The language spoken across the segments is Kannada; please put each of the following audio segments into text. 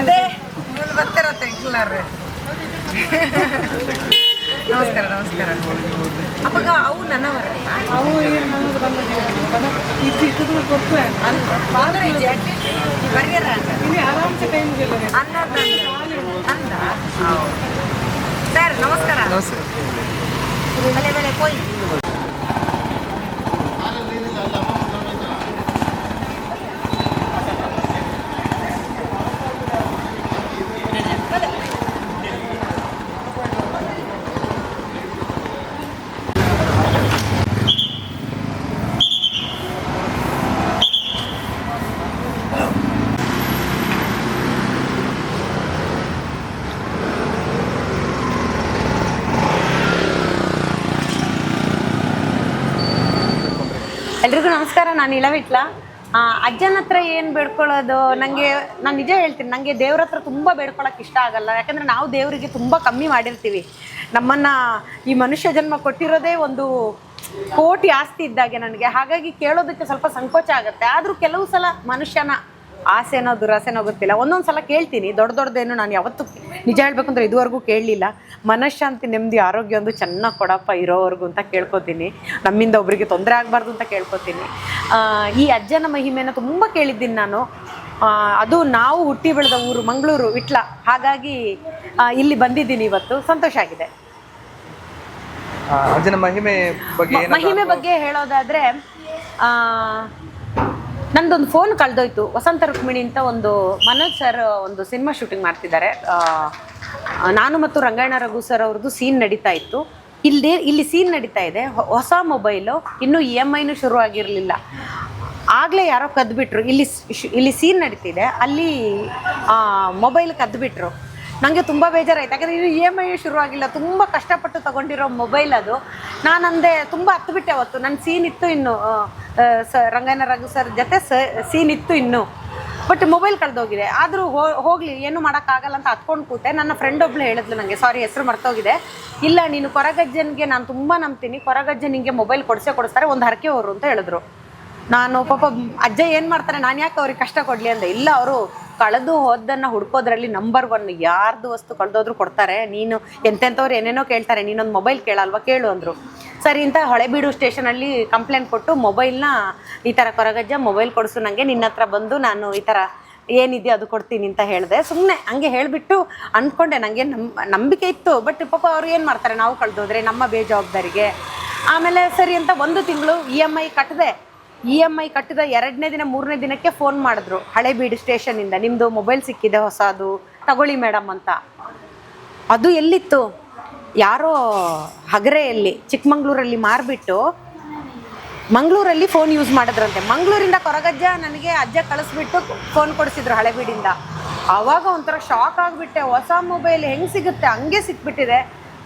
ಅದೇ ನಮಸ್ಕಾರ ನಮಸ್ಕಾರ. ಅವಾಗ ಅವು ನನ್ನವರ. ಅವು ಏನು ನಮಗೆ ಬಂದಿದೆ ಇದು ಇದ್ದು ಗೊತ್ತು ಬರ್ಯಾರ ಇಲ್ಲಿ ಆರಾಮ್ಸೆ ಟೈಮ್ ಗೆಲ್ಲ ಅನ್ನ ಅಂದ ಸರ್ ನಮಸ್ಕಾರ. ಬೆಲೆ ಬೆಲೆ ಕೊಯ್ ಎಲ್ರಿಗೂ ನಮಸ್ಕಾರ, ನಾನು ಇಳವಿಟ್ಲ ಅಜ್ಜನ ಹತ್ರ ಏನು ಬೇಡ್ಕೊಳ್ಳೋದು? ನನಗೆ ನಾನು ನಿಜ ಹೇಳ್ತೀನಿ ನನಗೆ ದೇವ್ರ ಹತ್ರ ತುಂಬ ಬೇಡ್ಕೊಳಕ್ಕೆ ಇಷ್ಟ ಆಗಲ್ಲ. ಯಾಕಂದರೆ ನಾವು ದೇವರಿಗೆ ತುಂಬ ಕಮ್ಮಿ ಮಾಡಿರ್ತೀವಿ. ನಮ್ಮನ್ನು ಈ ಮನುಷ್ಯ ಜನ್ಮ ಕೊಟ್ಟಿರೋದೇ ಒಂದು ಕೋಟಿ ಆಸ್ತಿ ಇದ್ದಾಗೆ ನನಗೆ. ಹಾಗಾಗಿ ಕೇಳೋದಕ್ಕೆ ಸ್ವಲ್ಪ ಸಂಕೋಚ ಆಗುತ್ತೆ. ಆದರೂ ಕೆಲವು ಸಲ ಮನುಷ್ಯನ ಆಸೆನೋ ದುರಾಸೆನೋ ಗೊತ್ತಿಲ್ಲ. ಒಂದೊಂದು ಸಲ ಕೇಳ್ತೀನಿ. ದೊಡ್ಡ ದೊಡ್ಡದೇನು ನಾನು ಯಾವತ್ತೂ ನಿಜ ಹೇಳ್ಬೇಕು ಅಂದ್ರೆ ಇದುವರೆಗೂ ಕೇಳಲಿಲ್ಲ. ಮನಃಶಾಂತಿ ನೆಮ್ಮದಿ ಆರೋಗ್ಯ ಒಂದು ಚೆನ್ನಾಗಿ ಕೊಡಪ್ಪ ಇರೋವರೆಗೂ ಅಂತ ಕೇಳ್ಕೊತೀನಿ. ನಮ್ಮಿಂದ ಒಬ್ಬರಿಗೆ ತೊಂದರೆ ಆಗಬಾರ್ದು ಅಂತ ಕೇಳ್ಕೊತೀನಿ. ಈ ಅಜ್ಜನ ಮಹಿಮೆನ ತುಂಬ ಕೇಳಿದ್ದೀನಿ ನಾನು. ಅದು ನಾವು ಹುಟ್ಟಿ ಬೆಳೆದ ಊರು ಮಂಗಳೂರು ವಿಟ್ಲ ಹಾಗಾಗಿ ಇಲ್ಲಿ ಬಂದಿದ್ದೀನಿ ಇವತ್ತು. ಸಂತೋಷ ಆಗಿದೆ. ಅಜ್ಜನ ಮಹಿಮೆ ಬಗ್ಗೆ ಮಹಿಮೆ ಬಗ್ಗೆ ಹೇಳೋದಾದ್ರೆ ಆ, ನಂದೊಂದು ಫೋನ್ ಕಳೆದೋಯ್ತು. ವಸಂತ ರುಕ್ಮಿಣಿ ಅಂತ ಒಂದು ಮನೋಜ್ ಸರ್ ಒಂದು ಸಿನಿಮಾ ಶೂಟಿಂಗ್ ಮಾಡ್ತಿದ್ದಾರೆ. ನಾನು ಮತ್ತು ರಂಗಾಯಣ ರಘು ಸರ್ ಅವ್ರದ್ದು ಸೀನ್ ನಡೀತಾ ಇತ್ತು. ಇಲ್ಲಿ ಇಲ್ಲಿ ಸೀನ್ ನಡೀತಾ ಇದೆ. ಹೊಸ ಮೊಬೈಲು ಇನ್ನೂ ಇ ಎಂ ಐನೂ ಶುರು ಆಗಿರಲಿಲ್ಲ. ಆಗಲೇ ಯಾರೋ ಕದ್ದುಬಿಟ್ರು ಇಲ್ಲಿ ಇಲ್ಲಿ ಸೀನ್ ನಡೀತಿದೆ. ಅಲ್ಲಿ ಮೊಬೈಲ್ ಕದ್ದುಬಿಟ್ರು ನನಗೆ ತುಂಬ ಬೇಜಾರಾಯ್ತು. ಯಾಕಂದರೆ ಇದು ಇ ಎಂ ಐ ಶುರು ಆಗಿಲ್ಲ. ತುಂಬ ಕಷ್ಟಪಟ್ಟು ತಗೊಂಡಿರೋ ಮೊಬೈಲ್ ಅದು. ನಾನಂದೆ ತುಂಬ ಹತ್ತುಬಿಟ್ಟೆ ಅವತ್ತು. ನನ್ನ ಸೀನ್ ಇತ್ತು ಇನ್ನು ಸ ರಂಗನ ರಘು ಸರ್ ಜೊತೆ ಸ ಸೀನ್ ಇತ್ತು ಇನ್ನು. ಬಟ್ ಮೊಬೈಲ್ ಕಳೆದೋಗಿದೆ ಆದರೂ ಹೋಗಲಿ, ಏನು ಮಾಡೋಕ್ಕಾಗಲ್ಲ ಅಂತ ಹತ್ಕೊಂಡು ಕೂತೆ. ನನ್ನ ಫ್ರೆಂಡ್ ಒಬ್ಳು ಹೇಳಿದ್ಲು ನನಗೆ ಸಾರಿ ಹೆಸರು ಮರ್ತೋಗಿದೆ. ಇಲ್ಲ, ನೀನು ಕೊರಗಜ್ಜನಿಗೆ ನಾನು ತುಂಬ ನಂಬ್ತೀನಿ. ಕೊರಗಜ್ಜನಿಗೆ ಮೊಬೈಲ್ ಕೊಡಿಸೇ ಕೊಡಿಸ್ತಾರೆ. ಒಂದು ಹರಕೆ ಅವರು ಅಂತ ಹೇಳಿದ್ರು. ನಾನು ಪಾಪ, ಅಜ್ಜ ಏನು ಮಾಡ್ತಾರೆ? ನಾನು ಯಾಕೆ ಅವ್ರಿಗೆ ಕಷ್ಟ ಕೊಡಲಿ ಅಂದೆ. ಇಲ್ಲ, ಅವರು ಕಳೆದು ಹೋದನ್ನು ಹುಡ್ಕೋದ್ರಲ್ಲಿ ನಂಬರ್ ಒನ್ ಯಾರ್ದು ವಸ್ತು ಕಳೆದೋದ್ರು ಕೊಡ್ತಾರೆ. ನೀನು ಎಂತೆಂಥವ್ರು ಏನೇನೋ ಕೇಳ್ತಾರೆ. ನೀನೊಂದು ಮೊಬೈಲ್ ಕೇಳಲ್ವಾ? ಕೇಳು ಅಂದರು. ಸರಿ ಅಂತ ಹೊಳೆಬೀಡು ಸ್ಟೇಷನಲ್ಲಿ ಕಂಪ್ಲೇಂಟ್ ಕೊಟ್ಟು ಮೊಬೈಲ್ನ ಈ ಥರ ಕೊರಗಜ್ಜ ಮೊಬೈಲ್ ಕೊಡಿಸು ನನಗೆ ನಿನ್ನ ಹತ್ರ ಬಂದು ನಾನು ಈ ಥರ ಏನಿದೆ ಅದು ಕೊಡ್ತೀನಿ ಅಂತ ಹೇಳಿದೆ. ಸುಮ್ಮನೆ ಹಂಗೆ ಹೇಳಿಬಿಟ್ಟು ಅಂದ್ಕೊಂಡೆ ನನಗೆ ನಮ್ಮ ನಂಬಿಕೆ ಇತ್ತು. ಬಟ್ ಪಾಪ ಅವ್ರು ಏನು ಮಾಡ್ತಾರೆ? ನಾವು ಕಳೆದೋದ್ರೆ ನಮ್ಮ ಬೇಜವಾಬ್ದಾರಿಗೆ. ಆಮೇಲೆ ಸರಿ ಅಂತ ಒಂದು ತಿಂಗಳು ಇ ಎಂ ಐ ಕಟ್ಟಿದೆ ಇ ಎಂ ಐ ಕಟ್ಟಿದ ಎರಡನೇ ದಿನ, ಮೂರನೇ ದಿನಕ್ಕೆ ಫೋನ್ ಮಾಡಿದ್ರು ಹಳೆಬೀಡು ಸ್ಟೇಷನಿಂದ ನಿಮ್ಮದು ಮೊಬೈಲ್ ಸಿಕ್ಕಿದೆ ಹೊಸದು. ತಗೊಳ್ಳಿ ಮೇಡಮ್ ಅಂತ. ಅದು ಎಲ್ಲಿತ್ತು? ಯಾರೋ ಹಗರೆಯಲ್ಲಿ ಚಿಕ್ಕಮಂಗ್ಳೂರಲ್ಲಿ ಮಾರಿಬಿಟ್ಟು ಮಂಗಳೂರಲ್ಲಿ ಫೋನ್ ಯೂಸ್ ಮಾಡಿದ್ರಂತೆ. ಮಂಗಳೂರಿಂದ ಕೊರಗಜ್ಜ ನನಗೆ ಅಜ್ಜ ಕಳಿಸ್ಬಿಟ್ಟು ಫೋನ್ ಕೊಡಿಸಿದ್ರು ಹಳೆಬೀಡಿಂದ ಆವಾಗ ಒಂಥರ ಶಾಕ್ ಆಗಿಬಿಟ್ಟೆ. ಹೊಸ ಮೊಬೈಲ್ ಹೆಂಗೆ ಸಿಗುತ್ತೆ? ಹಂಗೆ ಸಿಕ್ಬಿಟ್ಟಿದೆ.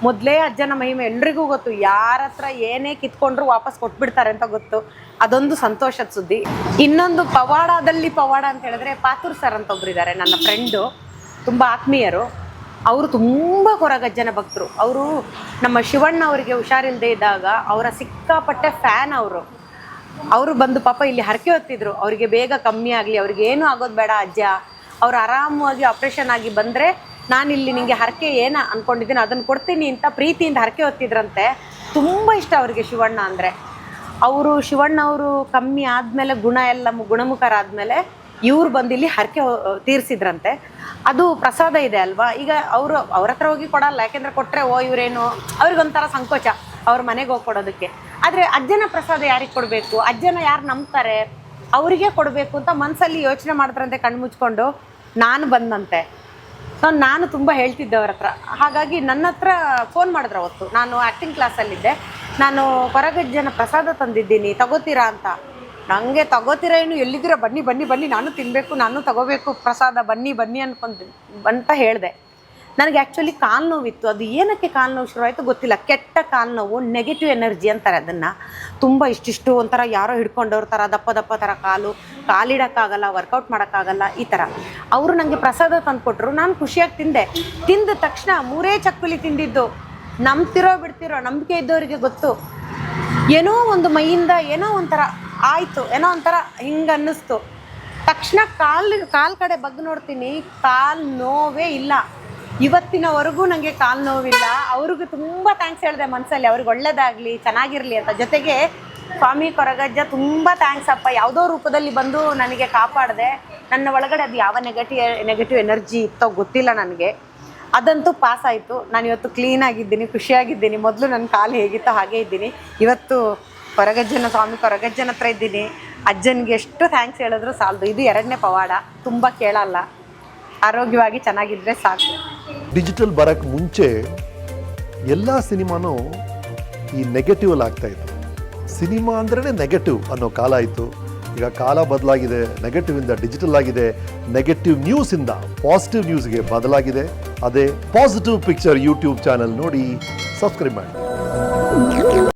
ಮೊದಲೇ ಅಜ್ಜನ ಮಹಿಮೆ ಎಲ್ರಿಗೂ ಗೊತ್ತು. ಯಾರ ಹತ್ರ ಏನೇ ಕಿತ್ಕೊಂಡ್ರು ವಾಪಸ್ ಕೊಟ್ಬಿಡ್ತಾರೆ ಅಂತ ಗೊತ್ತು. ಅದೊಂದು ಸಂತೋಷದ ಸುದ್ದಿ. ಇನ್ನೊಂದು ಪವಾಡದಲ್ಲಿ ಪವಾಡ ಅಂತ ಹೇಳಿದ್ರೆ ಪಾತೂರ್ ಸರ್ ಅಂತ ಒಬ್ರಿದ್ದಾರೆ, ನನ್ನ ಫ್ರೆಂಡು ತುಂಬ ಆತ್ಮೀಯರು. ಅವರು ತುಂಬ ಕೊರಗಜ್ಜನ ಭಕ್ತರು. ಅವರು ನಮ್ಮ ಶಿವಣ್ಣ ಅವರಿಗೆ ಹುಷಾರಿಲ್ಲದೆ ಇದ್ದಾಗ ಅವರ ಸಿಕ್ಕಾಪಟ್ಟೆ ಫ್ಯಾನ್ ಅವರು. ಅವರು ಬಂದು ಪಾಪ ಇಲ್ಲಿ ಹರಕೆ ಹೊತ್ತಿದ್ರು. ಅವರಿಗೆ ಬೇಗ ಕಮ್ಮಿ ಆಗಲಿ, ಅವ್ರಿಗೆ ಏನೂ ಆಗೋದು ಬೇಡ ಅಜ್ಜ. ಅವ್ರು ಆರಾಮವಾಗಿ ಆಪ್ರೇಷನ್ ಆಗಿ ಬಂದರೆ ನಾನಿಲ್ಲಿ ನಿಮಗೆ ಹರಕೆ ಏನ ಅಂದ್ಕೊಂಡಿದ್ದೀನಿ ಅದನ್ನು ಕೊಡ್ತೀನಿ ಅಂತ ಪ್ರೀತಿಯಿಂದ ಹರಕೆ ಹೊತ್ತಿದ್ರಂತೆ. ತುಂಬ ಇಷ್ಟ ಅವರಿಗೆ ಶಿವಣ್ಣ ಅಂದರೆ. ಅವರು ಶಿವಣ್ಣ ಅವರು ಕಮ್ಮಿ ಆದಮೇಲೆ ಗುಣ ಎಲ್ಲ ಗುಣಮುಖರಾದ್ಮೇಲೆ ಇವ್ರು ಬಂದು ಇಲ್ಲಿ ಹರಕೆ ತೀರಿಸಿದ್ರಂತೆ. ಅದು ಪ್ರಸಾದ ಇದೆ ಅಲ್ವಾ? ಈಗ ಅವರು ಅವ್ರ ಹತ್ರ ಹೋಗಿ ಕೊಡಲ್ಲ, ಯಾಕೆಂದ್ರೆ ಕೊಟ್ಟರೆ ಓ, ಇವರೇನು, ಅವ್ರಿಗೊಂಥರ ಸಂಕೋಚ ಅವ್ರ ಮನೆಗೆ ಹೋಗಿ ಕೊಡೋದಕ್ಕೆ. ಆದರೆ ಅಜ್ಜನ ಪ್ರಸಾದ ಯಾರಿಗೆ ಕೊಡಬೇಕು? ಅಜ್ಜನ ಯಾರು ನಂಬ್ತಾರೆ? ಅವರಿಗೆ ಕೊಡಬೇಕು ಅಂತ ಮನಸ್ಸಲ್ಲಿ ಯೋಚನೆ ಮಾಡಿದ್ರಂತೆ ಕಣ್ಣು ಮುಚ್ಕೊಂಡು. ನಾನು ಬಂದಂತೆ. ಸೊ, ನಾನು ತುಂಬ ಹೇಳ್ತಿದ್ದೆ ಅವ್ರ ಹತ್ರ. ಹಾಗಾಗಿ ನನ್ನ ಹತ್ರ ಫೋನ್ ಮಾಡಿದ್ರು ಅವತ್ತು. ನಾನು ಆ್ಯಕ್ಟಿಂಗ್ ಕ್ಲಾಸಲ್ಲಿದ್ದೆ ನಾನು ಹೊರಗಜ್ಜನ ಪ್ರಸಾದ ತಂದಿದ್ದೀನಿ, ತಗೋತೀರಾ ಅಂತ. ನನಗೆ ತಗೋತಿರೇನು ಏನು? ಎಲ್ಲಿದ್ದೀರ? ಬನ್ನಿ ಬನ್ನಿ ಬನ್ನಿ. ನಾನು ತಿನ್ನಬೇಕು ನಾನು ತಗೋಬೇಕು. ಪ್ರಸಾದ, ಬನ್ನಿ ಬನ್ನಿ ಅನ್ಕೊಂಡು ಅಂತ ಹೇಳಿದೆ. ನನಗೆ ಆ್ಯಕ್ಚುಲಿ ಕಾಲು ನೋವಿತ್ತು. ಅದು ಏನಕ್ಕೆ ಕಾಲು ನೋವು ಶುರುವಾಯಿತು ಗೊತ್ತಿಲ್ಲ. ಕೆಟ್ಟ ಕಾಲು ನೋವು ನೆಗೆಟಿವ್ ಎನರ್ಜಿ ಅಂತಾರೆ ಅದನ್ನು. ತುಂಬ ಇಷ್ಟಿಷ್ಟು ಒಂಥರ ಯಾರೋ ಹಿಡ್ಕೊಂಡವ್ರ ಥರ, ದಪ್ಪ ದಪ್ಪ ಥರ ಕಾಲು ಕಾಲಿಡೋಕ್ಕಾಗಲ್ಲ ವರ್ಕೌಟ್ ಮಾಡೋಕ್ಕಾಗಲ್ಲ, ಈ ಥರ. ಅವರು ನನಗೆ ಪ್ರಸಾದ ತಂದುಕೊಟ್ರು. ನಾನು ಖುಷಿಯಾಗಿ ತಿಂದೆ. ತಿಂದ ತಕ್ಷಣ ಮೂರೇ ಚಕ್ಕುಲಿ ತಿಂದಿದ್ದು. ನಂಬ್ತಿರೋ ಬಿಡ್ತಿರೋ, ನಂಬಿಕೆ ಇದ್ದವರಿಗೆ ಗೊತ್ತು. ಏನೋ ಒಂದು ಮೈಯಿಂದ ಏನೋ ಒಂಥರ ಆಯಿತು. ಏನೋ ಒಂಥರ ಹಿಂಗೆ ಅನ್ನಿಸ್ತು. ತಕ್ಷಣ ಕಾಲು ಕಾಲು ಕಡೆ ಬಗ್ಗಿ ನೋಡ್ತೀನಿ. ಕಾಲ್ ನೋವೇ ಇಲ್ಲ. ಇವತ್ತಿನವರೆಗೂ ನನಗೆ ಕಾಲ್ ನೋವಿಲ್ಲ. ಅವ್ರಿಗೂ ತುಂಬ ಥ್ಯಾಂಕ್ಸ್ ಹೇಳಿದೆ ಮನಸ್ಸಲ್ಲಿ ಅವ್ರಿಗೆ ಒಳ್ಳೇದಾಗಲಿ, ಚೆನ್ನಾಗಿರಲಿ ಅಂತ. ಜೊತೆಗೆ ಸ್ವಾಮಿ ಕೊರಗಜ್ಜ ತುಂಬ ಥ್ಯಾಂಕ್ಸ್ ಅಪ್ಪ. ಯಾವುದೋ ರೂಪದಲ್ಲಿ ಬಂದು ನನಗೆ ಕಾಪಾಡಿದೆ. ನನ್ನ ಒಳಗಡೆ ಅದು ಯಾವ ನೆಗೆಟಿವ್ ನೆಗೆಟಿವ್ ಎನರ್ಜಿ ಇತ್ತೋ ಗೊತ್ತಿಲ್ಲ ನನಗೆ. ಅದಂತೂ ಪಾಸ್ ಆಯಿತು. ನಾನು ಇವತ್ತು ಕ್ಲೀನಾಗಿದ್ದೀನಿ ಖುಷಿಯಾಗಿದ್ದೀನಿ. ಮೊದಲು ನನ್ನ ಕಾಲು ಹೇಗಿತ್ತೋ ಹಾಗೆ ಇದ್ದೀನಿ. ಇವತ್ತು ಕೊರಗಜ್ಜನ ಸ್ವಾಮಿ ಕೊರಗಜ್ಜನ ಹತ್ರ ಇದ್ದೀನಿ. ಅಜ್ಜನಿಗೆ ಎಷ್ಟು ಥ್ಯಾಂಕ್ಸ್ ಹೇಳಿದ್ರು ಸಾಲದು. ಇದು ಎರಡನೇ ಪವಾಡ. ತುಂಬ ಕೇಳಲ್ಲ. ಆರೋಗ್ಯವಾಗಿ ಚೆನ್ನಾಗಿದ್ರೆ ಸಾಕು. ಡಿಜಿಟಲ್ ಬರೋಕ್ಕೆ ಮುಂಚೆ ಎಲ್ಲ ಸಿನಿಮಾನೂ ಈ ನೆಗೆಟಿವ್ ಅಲ್ಲಿ ಆಗ್ತಾ ಇತ್ತು. ಸಿನಿಮಾ ಅಂದ್ರೇ ನೆಗೆಟಿವ್ ಅನ್ನೋ ಕಾಲ ಇತ್ತು. ಈಗ ಕಾಲ ಬದಲಾಗಿದೆ ನೆಗೆಟಿವ್ ಇಂದ ಡಿಜಿಟಲ್ ಆಗಿದೆ. ನೆಗೆಟಿವ್ ನ್ಯೂಸ್ ಇಂದ ಪಾಸಿಟಿವ್ ನ್ಯೂಸ್ಗೆ ಬದಲಾಗಿದೆ. ಅದೇ ಪಾಸಿಟಿವ್ ಪಿಕ್ಚರ್ ಯೂಟ್ಯೂಬ್ ಚಾನಲ್ ನೋಡಿ ಸಬ್ಸ್ಕ್ರೈಬ್ ಮಾಡಿ.